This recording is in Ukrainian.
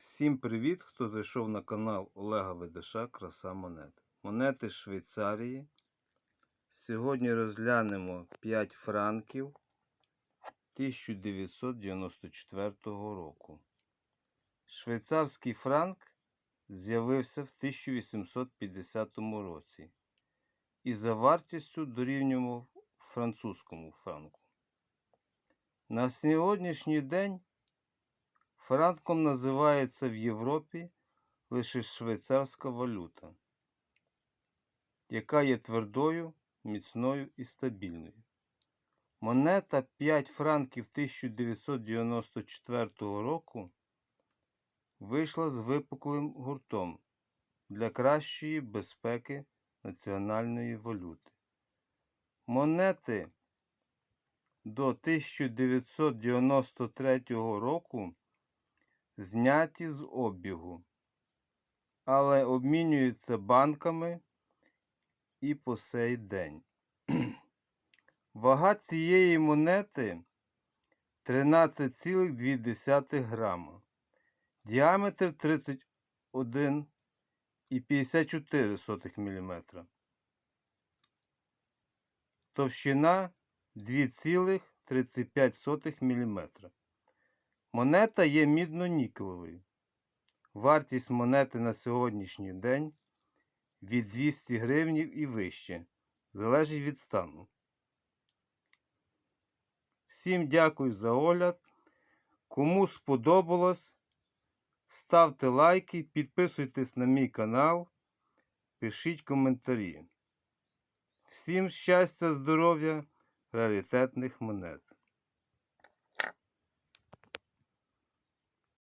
Всім привіт, хто зайшов на канал Олега Ведеша Краса монет. Монети Швейцарії. Сьогодні розглянемо 5 франків 1994 року. Швейцарський франк з'явився в 1850 році і за вартістю дорівнював французькому франку. На сьогоднішній день Франком називається в Європі лише швейцарська валюта, яка є твердою, міцною і стабільною. Монета 5 франків 1994 року вийшла з випуклим гуртом для кращої безпеки національної валюти. Монети до 1993 року зняті з обігу, але обмінюються банками і по сей день. Вага цієї монети 13,2 грама, діаметр 31,54 мм, товщина 2,35 мм. Монета є мідно-нікелевою. Вартість монети на сьогоднішній день від 200 гривнів і вище. Залежить від стану. Всім дякую за огляд. Кому сподобалось, ставте лайки, підписуйтесь на мій канал, пишіть коментарі. Всім щастя, здоров'я, раритетних монет.